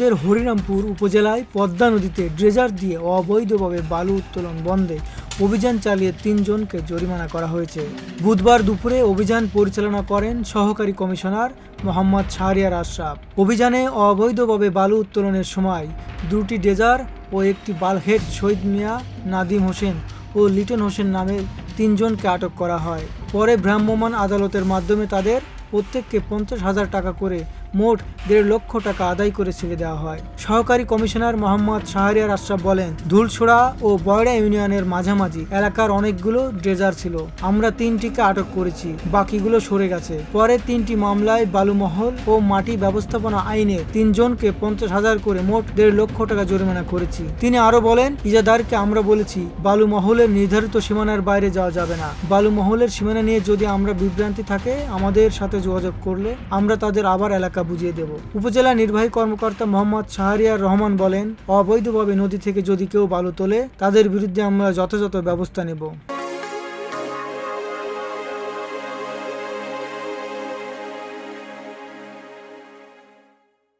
রাজ্যের হরিরামপুর উপজেলায় পদ্মা নদীতে ড্রেজার দিয়ে অবৈধভাবে বালু উত্তোলন বন্ধে অভিযান চালিয়ে তিনজনকে জরিমানা করা হয়েছে। বুধবার দুপুরে অভিযান পরিচালনা করেন সহকারী কমিশনার মোহাম্মদ শাহরিয়ার আশরাফ। অভিযানে অবৈধভাবে বালু উত্তোলনের সময় দুটি ডেজার ও একটি বালহেড শহীদ মিয়া, নাদিম হোসেন ও লিটন হোসেন নামের তিনজনকে আটক করা হয়। পরে ভ্রাম্যমাণ আদালতের মাধ্যমে তাদের প্রত্যেককে পঞ্চাশ হাজার টাকা করে মোট দেড় লক্ষ টাকা আদায় করে ছেড়ে দেওয়া হয়। সহকারী কমিশনার মোহাম্মদ শাহরিয়ার আশরাফ বলেন, ধুলছোড়া ও বয়রা ইউনিয়নের মাঝামাঝি এলাকার অনেকগুলো ড্রেজার ছিল। আমরা তিনটিকে আটক করেছি, বাকিগুলো সরে গেছে। পরে তিনটি মামলায় বালুমহল ও মাটি ব্যবস্থাপনা আইনে তিনজনকে পঞ্চাশ হাজার করে মোট দেড় লক্ষ টাকা জরিমানা করেছি। তিনি আরও বলেন, ইজাদারকে আমরা বলেছি বালু মহলের নির্ধারিত সীমানার বাইরে যাওয়া যাবে না। বালুমহলের সীমানা নিয়ে যদি আমরা বিভ্রান্তি থাকে, আমাদের সাথে যোগাযোগ করলে আমরা তাদের আবার এলাকা বুঝিয়ে দেব। উপজেলা নির্বাহী কর্মকর্তা মোহাম্মদ শাহরিয়ার রহমান বলেন, অবৈধভাবে নদী থেকে যদি কেউ বালু তোলে, তাদের বিরুদ্ধে আমরা যথাযথ ব্যবস্থা নেব।